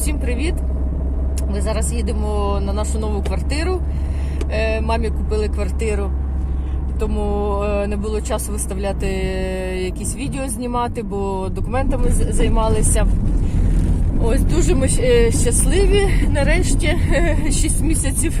Всім привіт! Ми зараз їдемо на нашу нову квартиру. Е, Мамі купили квартиру, тому е, не було часу виставляти якісь відео знімати, бо документами займалися. Ось дуже ми е, щасливі. Нарешті 6 місяців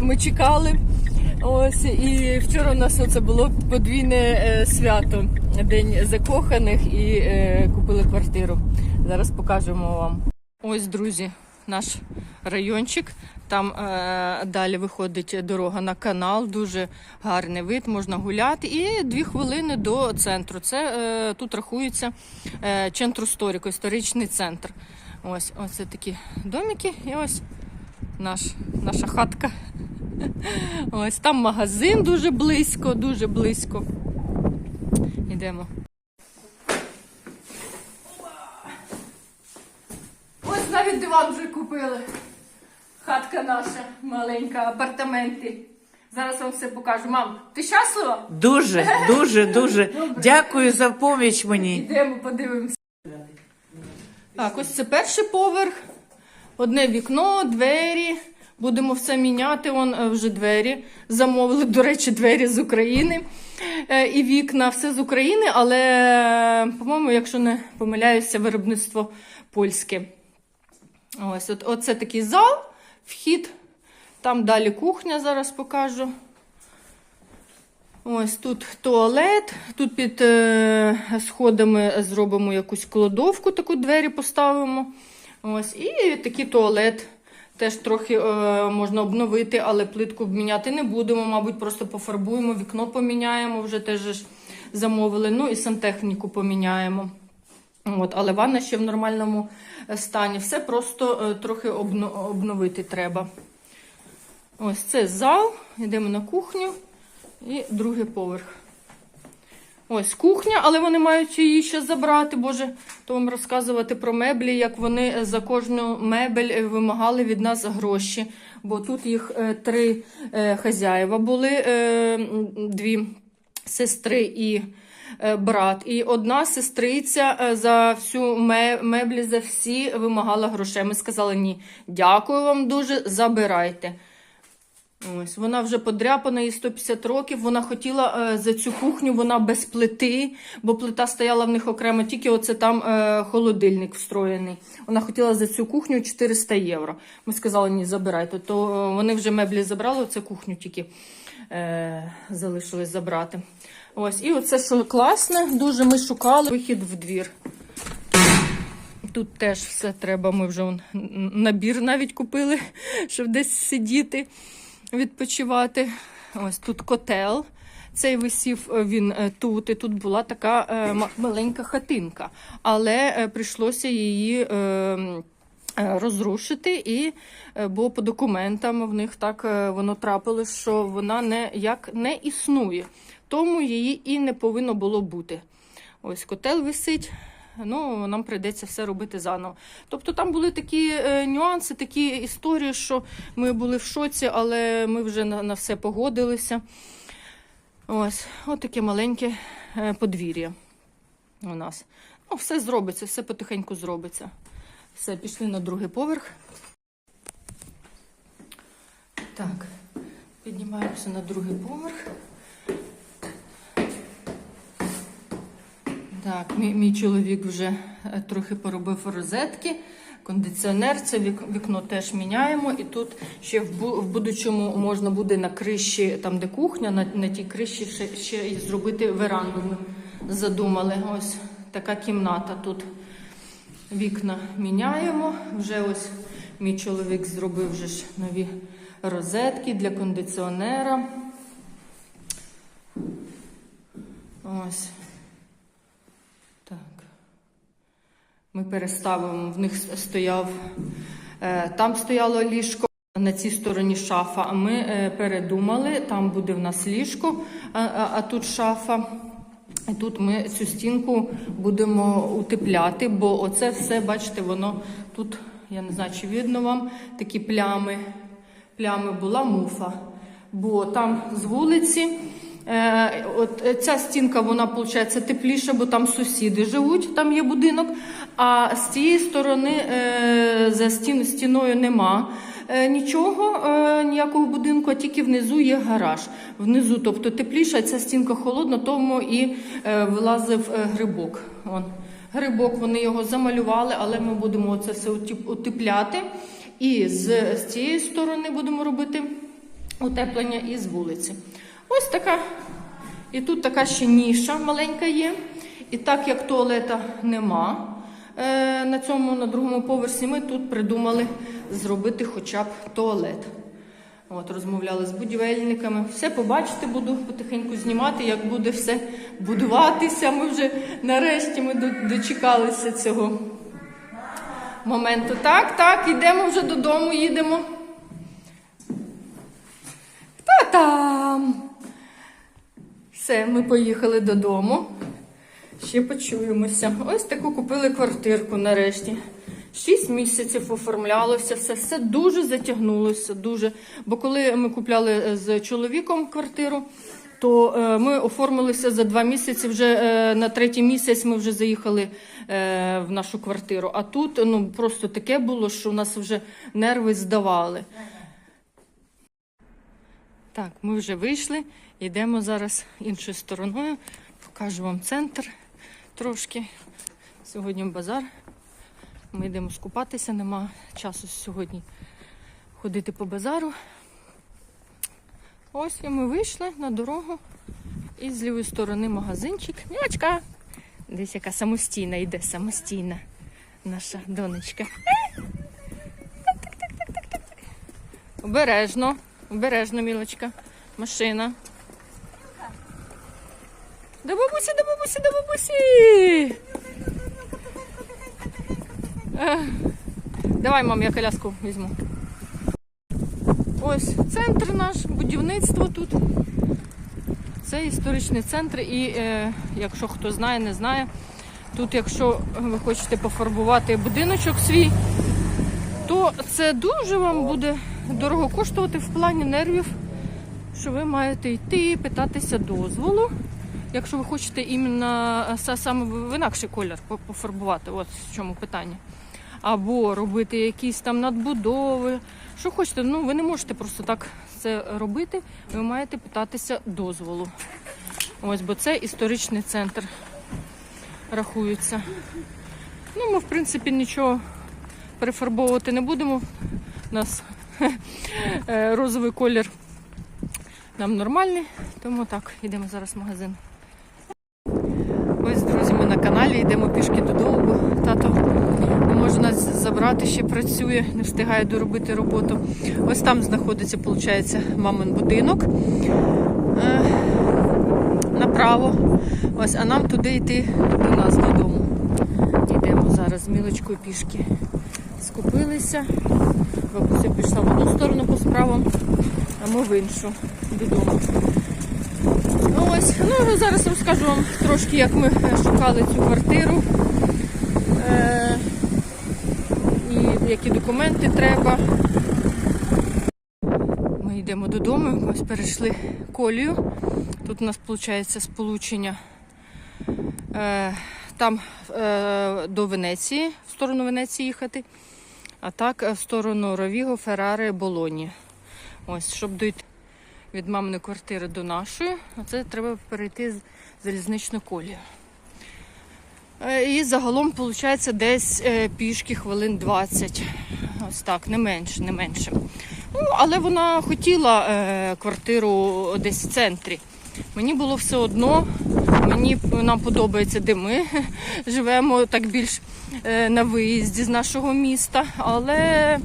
ми чекали. Ось і вчора у нас оце було подвійне свято, день закоханих і купили квартиру. Зараз покажемо вам. Ось, друзі, наш райончик. Там е, далі виходить дорога на канал, дуже гарний вид, можна гуляти. І дві хвилини до центру. Це е, тут рахується е, центру сторіко, історичний центр. Ось, ось такі домики, і ось наш, наша хатка. Ось там магазин дуже близько, дуже близько. Йдемо. Ось навіть диван вже купили. Хатка наша маленька, апартаменти. Зараз вам все покажу. Мам, ти щаслива? Дуже, дуже, дуже. Дякую за поміч мені. Йдемо, подивимося. Так, ось це перший поверх. Одне вікно, двері. Будемо все міняти. Вон е, вже двері. Замовили, до речі, двері з України. Е, І вікна, все з України, але, е, по-моєму, якщо не помиляюся, виробництво польське. Ось, от, оце такий зал, вхід. Там далі кухня, зараз покажу. Ось тут туалет. Тут під е, сходами зробимо якусь кладовку, таку двері поставимо. Ось, і такий туалет. Теж трохи е, можна обновити, але плитку міняти не будемо. Мабуть, просто пофарбуємо, вікно поміняємо, вже теж замовили. Ну і сантехніку поміняємо. От, але ванна ще в нормальному е, стані. Все просто е, трохи обновити треба. Ось це зал. Йдемо на кухню і другий поверх. Ось кухня, але вони мають її ще забрати. Боже, то вам розказувати про меблі, як вони за кожну мебель е, вимагали від нас гроші. Бо тут їх е, три е, хазяїва були, е, дві сестри і е, брат. І одна сестриця е, за всю меблі, за всі вимагала грошей. Ми сказали ні, дякую вам дуже, забирайте. Ось вона вже подряпана, їй 150 років. Вона хотіла е, за цю кухню, вона без плити, бо плита стояла в них окремо, тільки оце там е, холодильник встроєний. Вона хотіла за цю кухню 400 євро. Ми сказали, ні, забирайте. То е, вони вже меблі забрали, оце кухню тільки е, залишилось забрати. Ось, і оце що класне, дуже ми шукали вихід в двір. Тут теж все треба. Ми вже набір навіть купили, щоб десь сидіти, відпочивати. Ось тут котел. Цей висів е, він е, тут, і тут була така е, маленька хатинка, але прийшлося її. Е, Розрушити, і е, бо по документам в них так е, воно трапилось, що вона не як не існує, тому її і не повинно було бути. Ось котел висить. Ну, нам прийдеться все робити заново. Тобто там були такі е, нюанси, такі історії, що ми були в шоці, але ми вже на, на все погодилися. Ось, от таке маленьке е, подвір'я у нас. Ну, все зробиться, все потихеньку зробиться. Все, пішли на другий поверх. Так, піднімаємося на другий поверх. Так, мій, мій чоловік вже е, трохи поробив розетки, кондиціонер, це вік- вікно теж міняємо. І тут ще в, бу- в будучому можна буде на криші, там де кухня, на, на тій криші ще, ще зробити веранду. Ми задумали. Ось така кімната тут. Вікна міняємо. Вже ось мій чоловік зробив вже ж нові розетки для кондиціонера. Ось. Так. Ми переставимо. В них стояв, е, там стояло ліжко, на цій стороні шафа. А ми е, передумали, там буде в нас ліжко, а, а, а тут шафа. Тут ми цю стінку будемо утепляти, бо оце все, бачите, воно тут, я не знаю, чи видно вам такі плями. Плями була муфа. Бо там з вулиці Е, от ця стінка, вона, виходить, тепліша, бо там сусіди живуть, там є будинок. А з цієї сторони е, за стін, стіною нема е, нічого, е, ніякого будинку, а тільки внизу є гараж. Внизу, тобто тепліша, ця стінка холодна, тому і е, вилазив е, грибок. Вон. Грибок, вони його замалювали, але ми будемо це все утепляти. І з, з цієї сторони будемо робити утеплення і з вулиці. Ось така. І тут така ще ніша маленька є. І так як туалета нема е, на цьому на другому поверсі, ми тут придумали зробити хоча б туалет. От, розмовляли з будівельниками. Все побачите, буду потихеньку знімати, як буде все будуватися. Ми вже нарешті ми дочекалися цього моменту. Так, так, йдемо вже додому, їдемо. Хто там? Все, ми поїхали додому. Ще почуємося. Ось таку купили квартирку нарешті. Шість місяців оформлялося, все, все дуже затягнулося. Дуже. Бо коли ми купляли е, з чоловіком квартиру, то е, ми оформилися за два місяці. Вже е, на третій місяць ми вже заїхали в нашу квартиру. А тут ну просто таке було, що у нас вже нерви здавали. Так, ми вже вийшли, йдемо зараз іншою стороною. Покажу вам центр трошки. Сьогодні базар. Ми йдемо скупатися, нема часу сьогодні ходити по базару. Ось і ми вийшли на дорогу. І з лівої сторони магазинчик. Мілочка! Десь яка самостійна йде, самостійна наша донечка. Так-так-так-так-так-так. Обережно, обережно, мілочка. Машина. До бабусі, до бабусі, до бабусі. Ех. Давай, мам, я коляску візьму. Ось центр наш, будівництво тут. Це історичний центр, і е, якщо хто знає, не знає, тут, якщо ви хочете пофарбувати будиночок свій, то це дуже вам буде дорого коштувати в плані нервів, що ви маєте йти питатися дозволу. Якщо ви хочете іменно е, саме в інакший колір пофарбувати, от в чому питання. Або робити якісь там надбудови. Що хочете, ну ви не можете просто так це робити. Ви маєте питатися дозволу. Ось, бо це історичний центр рахується. Ну, ми, в принципі, нічого перефарбовувати не будемо. У нас е, розовий колір нам нормальний, тому так, йдемо зараз в магазин. На каналі йдемо пішки додому, бо тато не може нас забрати, ще працює, не встигає доробити роботу. Ось там знаходиться, виходить, мамин будинок. Е, направо. Ось, а нам туди йти до нас додому. Йдемо зараз з мілочкою пішки. Скупилися. Бабуся пішла в одну сторону по справам, а ми в іншу додому. Ось, ну зараз розкажу вам трошки, як ми е, шукали цю квартиру. Е, і які документи треба. Ми йдемо додому, ось перейшли колію. Тут у нас виходить сполучення е, там е, до Венеції, в сторону Венеції їхати, а так е, в сторону Ровіго, Феррари, Болоні. Ось, щоб дойти від маминої квартири до нашої, це треба перейти з залізничну колію. Е, І загалом виходить десь е, пішки хвилин 20. Ось так, не менше, не менше. Ну, але вона хотіла е, квартиру десь в центрі. Мені було все одно. Мені нам подобається, де ми живемо так більш на виїзді з нашого міста, але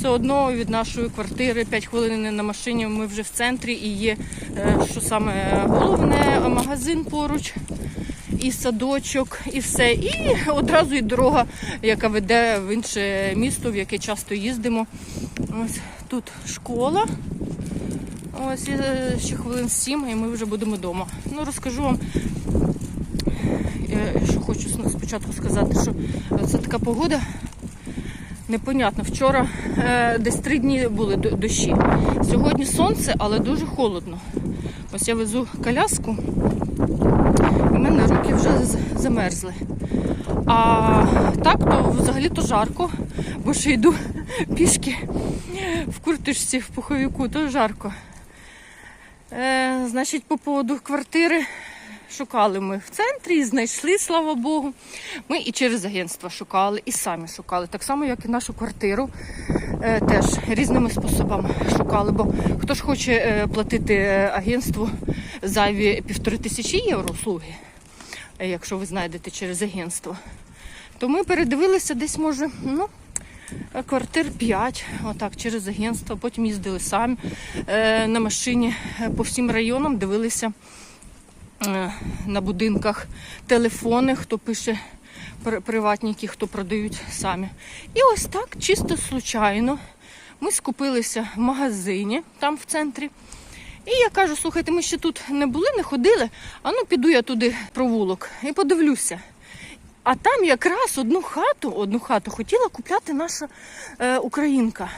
все одно від нашої квартири 5 хвилин на машині. Ми вже в центрі і є, е, що саме головне, магазин поруч і садочок, і все. І одразу і дорога, яка веде в інше місто, в яке часто їздимо. Ось тут школа. Ось е, ще хвилин сім, і ми вже будемо вдома. Ну, розкажу вам, е, що хочу спочатку сказати, що це така погода. Непонятно. Вчора е, десь три дні були до- дощі. Сьогодні сонце, але дуже холодно. Ось я везу коляску, в мене руки вже замерзли. А так, то взагалі то жарко, бо ще йду пішки в курточці, в пуховику, то жарко. Е, значить, по поводу квартири шукали ми в центрі і знайшли, слава Богу. Ми і через агентство шукали, і самі шукали. Так само, як і нашу квартиру, е, теж різними способами шукали. Бо хто ж хоче е, платити е, агентству зайві півтори тисячі євро услуги, е, якщо ви знайдете через агентство, то ми передивилися десь, може, ну. е, Квартир 5, отак, через агентство. Потім їздили самі е, на машині по всім районам, дивилися на будинках телефони, хто пише при- приватники, хто продають самі. І ось так, чисто случайно, ми скупилися в магазині там в центрі. І я кажу, слухайте, ми ще тут не були, не ходили, а ну піду я туди провулок і подивлюся. А там якраз одну хату, одну хату хотіла купляти наша е, українка.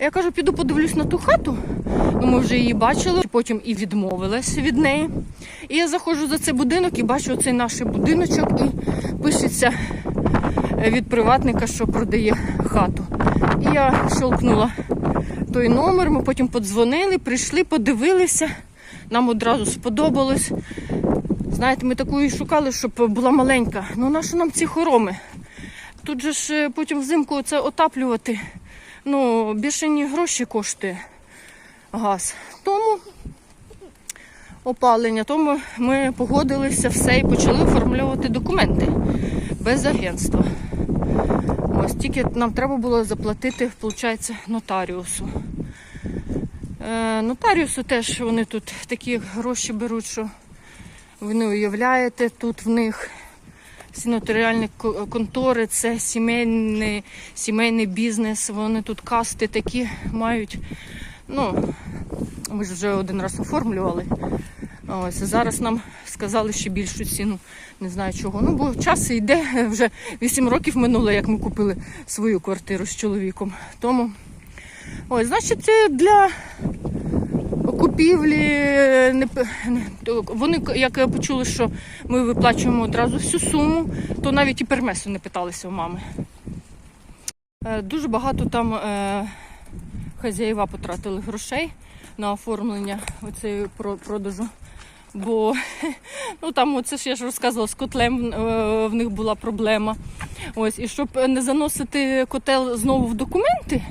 Я кажу, піду подивлюсь на ту хату. Ну, ми вже її бачили, потім і відмовилась від неї. І я заходжу за цей будинок і бачу оцей наш будиночок, і пишеться е, від приватника, що продає хату. І я щелкнула той номер, ми потім подзвонили, прийшли, подивилися. Нам одразу сподобалось. Знаєте, ми таку і шукали, щоб була маленька. Ну нащо нам ці хороми? Тут же ж е, потім взимку це отаплювати. Ну, бішені гроші коштує газ. Тому опалення, тому ми погодилися все і почали оформлювати документи без агентства. Ось тільки нам треба було заплатити, виходить, нотаріусу. Е, нотаріусу теж вони тут такі гроші беруть, що ви не уявляєте, тут в них всі нотаріальні контори, це сімейний, сімейний бізнес. Вони тут касти такі мають. Ну, ми ж вже один раз оформлювали. Ось зараз нам сказали ще більшу ціну. Не знаю чого. Ну, бо час йде, вже 8 років минуло, як ми купили свою квартиру з чоловіком. Тому, ось, значить, е, для купівлі е, вони як почули, що ми виплачуємо одразу всю суму, то навіть і пермесу не питалися у мами. Е, Дуже багато там е, хазяїва потратили грошей на оформлення оцеї продажу. Бо ну там оце ж я ж розказувала, з котлем в них була проблема. Ось, і щоб не заносити котел знову в документи,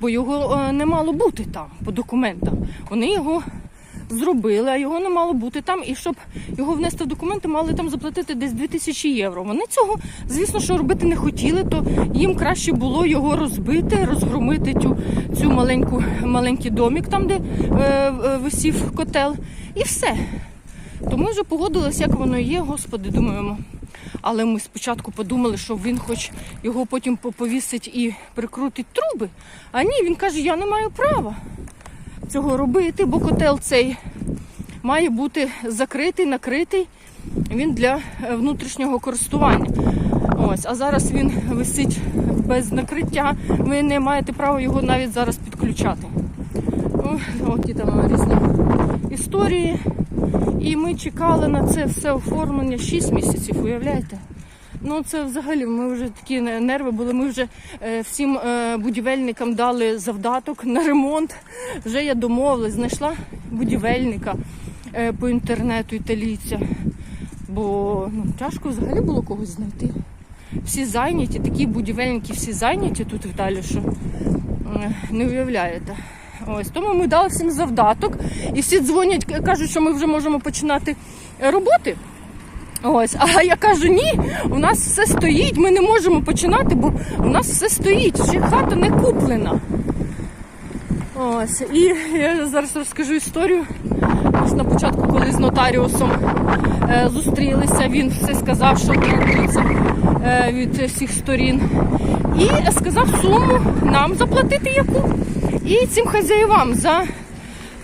бо його е, не мало бути там по документам. Вони його зробили, а його не мало бути там. І щоб його внести в документи, мали там заплатити десь 2000 євро. Вони цього, звісно, що робити не хотіли, то їм краще було його розбити, розгромити цю, цю маленьку, маленький домік, там, де е, е, висів котел, і все. То ми вже погодилися, як воно є, господи, думаємо. Але ми спочатку подумали, що він хоч його потім повісить і прикрутить труби. А ні, він каже, я не маю права цього робити, бо котел цей має бути закритий, накритий. Він для е, внутрішнього користування. Ось, а зараз він висить без накриття. Ви не маєте права його навіть зараз підключати. От і там різні історії. І ми чекали на це все оформлення 6 місяців, уявляєте? Ну це взагалі ми вже такі нерви були. Ми вже е, всім е, будівельникам дали завдаток на ремонт. Вже я домовилась, знайшла будівельника е, по інтернету італійця. Бо ну, тяжко взагалі було когось знайти. Всі зайняті, такі будівельники, всі зайняті тут в Італії, що е, не уявляєте. Ось тому ми дали всім завдаток, і всі дзвонять, кажуть, що ми вже можемо починати роботи. Ось, а я кажу, ні, у нас все стоїть, ми не можемо починати, бо у нас все стоїть, ще хата не куплена. Ось, і я зараз розкажу історію. Ось на початку, коли з нотаріусом е, зустрілися, він все сказав, що планується е, від всіх сторін. І сказав суму нам заплатити яку. І цим хазяївам за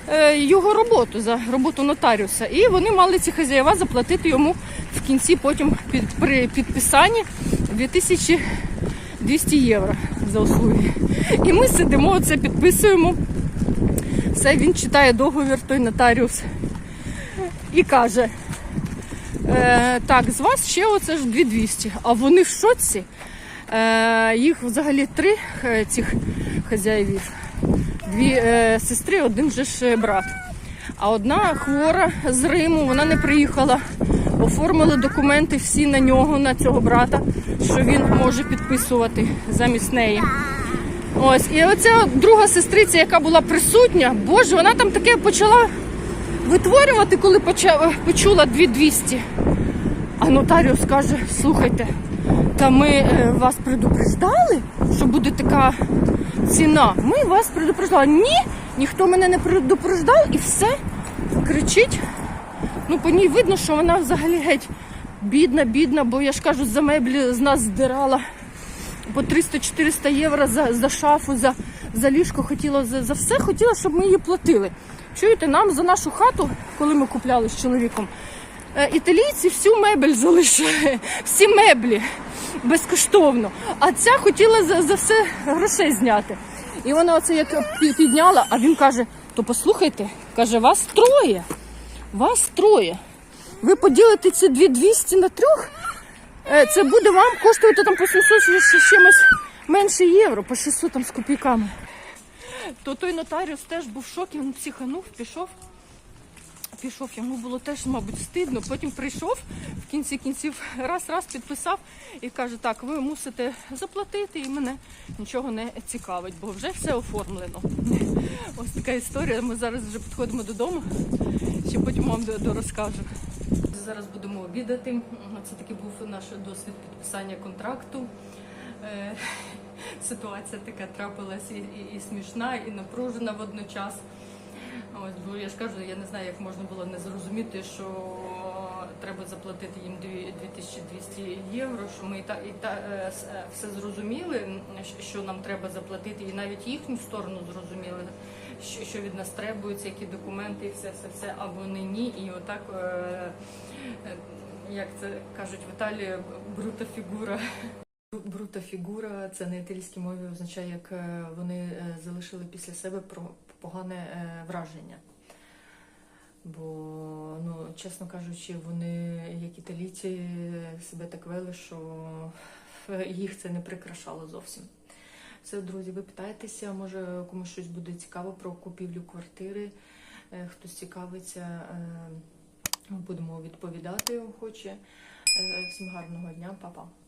е, його роботу, за роботу нотаріуса. І вони мали ці хазяїва заплатити йому в кінці потім під, при підписанні 2200 євро за услуги. І ми сидимо, це підписуємо. Все, він читає договір, той нотаріус, і каже: Е, так, з вас ще оце ж 2200. А вони в шоці. Е, їх взагалі три е, цих хазяївів. Дві е, сестри, один же ж е, брат. А одна хвора з Риму, вона не приїхала. Оформили документи всі на нього, на цього брата, що він може підписувати замість неї. Ось, і оця друга сестриця, яка була присутня, боже, вона там таке почала витворювати, коли поча- почула 2200. А нотаріус каже: слухайте, та ми е, вас предупреждали, що буде така ціна. Ми вас предупреждали. Ні, ніхто мене не предупреждав і все кричить. Ну, по ній видно, що вона взагалі геть бідна, бідна, бо я ж кажу, за меблі з нас здирала по 300-400 євро за, за шафу, за, за ліжко хотіла за, за все, хотіла, щоб ми її платили. Чуєте, нам за нашу хату, коли ми купляли з чоловіком, е, італійці всю мебель залишили, всі меблі безкоштовно. А ця хотіла за, за все грошей зняти. І вона оце як підняла, а він каже: то послухайте, каже, вас троє. Вас троє. Ви поділите ці 2200 на трьох, Е, Це буде вам коштувати там по 700 чи ще чимось менше євро, по 600 там з копійками. То той нотаріус теж був в шокі, він психанув, пішов. Пішов, йому було теж, мабуть, стидно. Потім прийшов в кінці кінців, раз-раз підписав і каже: так, ви мусите заплатити, і мене нічого не цікавить, бо вже все оформлено. Ось така історія. Ми зараз вже підходимо додому, ще потім вам дорозкажу. Зараз будемо обідати. Це такий був наш досвід підписання контракту. Е, Ситуація така трапилась і, і, і смішна, і напружена водночас. Ось, бо я ж кажу, я не знаю, як можна було не зрозуміти, що треба заплатити їм 2200 євро, що ми і та, і та е, е, все зрозуміли, що нам треба заплатити, і навіть їхню сторону зрозуміли, що, від нас требується, які документи, і все, все, все, а вони ні. І отак, е, як це кажуть в Італії, брута фігура. Брута фігура це на італійській мові означає, як вони залишили після себе погане е, враження. Бо, ну, чесно кажучи, вони, як італійці, себе так вели, що їх це не прикрашало зовсім. Все, друзі, ви питаєтеся, може комусь щось буде цікаво про купівлю квартири, е, хтось цікавиться, е, будемо відповідати охоче. Всім гарного дня, па-па.